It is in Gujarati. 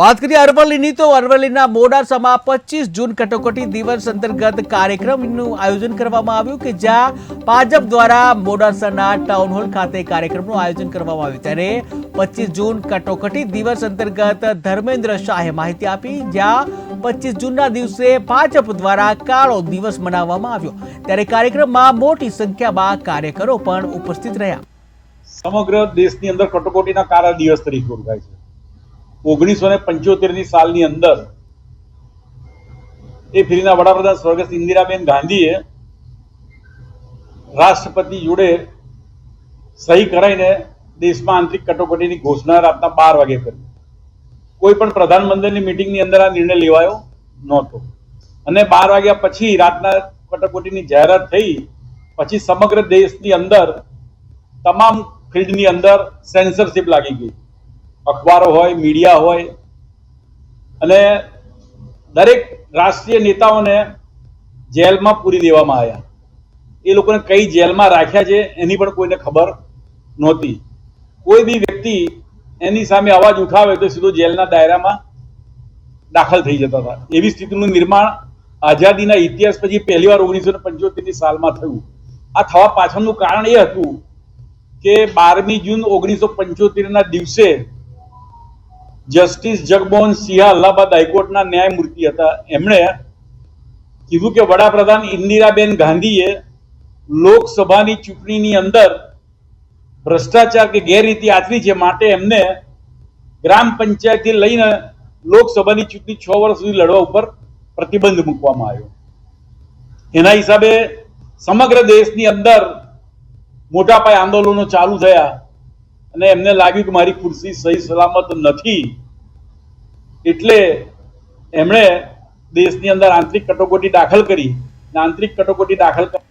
વાત કરીએ અરવલ્લીની, તો અરવલ્લીના મોડાસામાં પચીસ જૂન કટોકટી દિવસ અંતર્ગત કાર્યક્રમનું આયોજન કરવામાં આવ્યું કે જ્યાં ભાજપ દ્વારા મોડાસાના ટાઉન હોલ ખાતે કાર્યક્રમનું આયોજન કરવામાં આવ્યું. ત્યારે પચીસ જૂન કટોકટી દિવસ અંતર્ગત ધર્મેન્દ્ર શાહે માહિતી આપી, જ્યાં પચીસ જૂનના દિવસે ભાજપ દ્વારા કાળો દિવસ મનાવવામાં આવ્યો. ત્યારે કાર્યક્રમમાં મોટી સંખ્યામાં કાર્યકરો પણ ઉપસ્થિત રહ્યા. સમગ્ર દેશની અંદર કટોકટીના કાળા દિવસ તરીકે ઓળખાય છે. ઓગણીસો ને પંચોતેરની સાલની અંદર એ ફેરીના વડાપ્રધાન સ્વર્ગસ્થ ઇન્દિરાબેન ગાંધીએ રાષ્ટ્રપતિ જોડે સહી કરાવીને દેશમાં આંતરિક કટોકટીની ઘોષણા રાતના બાર વાગે કરી. કોઈ પણ પ્રધાનમંત્રીની મિટિંગની અંદર આ નિર્ણય લેવાયો નહોતો. અને બાર વાગ્યા પછી રાતના કટોકટીની જાહેરાત થઈ, પછી સમગ્ર દેશની અંદર તમામ ફિલ્ડની અંદર સેન્સરશિપ લાગી ગઈ. અખબારો હોય, મીડિયા હોય અને દરેક રાષ્ટ્રીય નેતાઓને જેલમાં પૂરી દેવામાં આવ્યા. એ લોકોને કઈ જેલમાં રાખ્યા છે એની પણ કોઈને ખબર નહોતી. કોઈ બી વ્યક્તિ એની સામે અવાજ ઉઠાવે તો સીધો જેલના દાયરામાં દાખલ થઈ જતા હતા. એવી સ્થિતિનું નિર્માણ આઝાદીના ઇતિહાસ પછી પહેલી વાર ઓગણીસો પંચોતેરની સાલમાં થયું. આ થવા પાછળનું કારણ એ હતું કે બારમી જૂન ઓગણીસો પંચોતેરના દિવસે જસ્ટિસ જગમોહન સિંહ અલ્હાબાદ હાઈકોર્ટના ન્યાયમૂર્તિ હતા. એમણે કીધું કે વડાપ્રધાન ઇન્દિરાબેન ગાંધીએ લોકસભાની ચૂંટણીની અંદર ભ્રષ્ટાચાર કે ગેરરીતિ આચરી છે માટે એમને ગ્રામ પંચાયતથી લઈને લોકસભાની ચૂંટણી છ વર્ષ સુધી લડવા ઉપર પ્રતિબંધ મૂકવામાં આવ્યો. એના હિસાબે સમગ્ર દેશની અંદર મોટા પાયે આંદોલનો ચાલુ થયા. અને એમને લાગ્યું કે મારી ખુરશી સહી સલામત નથી. એટલે એમણે દેશની અંદર આંતરિક કટોકટી દાખલ કરી આંતરિક કટોકટી દાખલ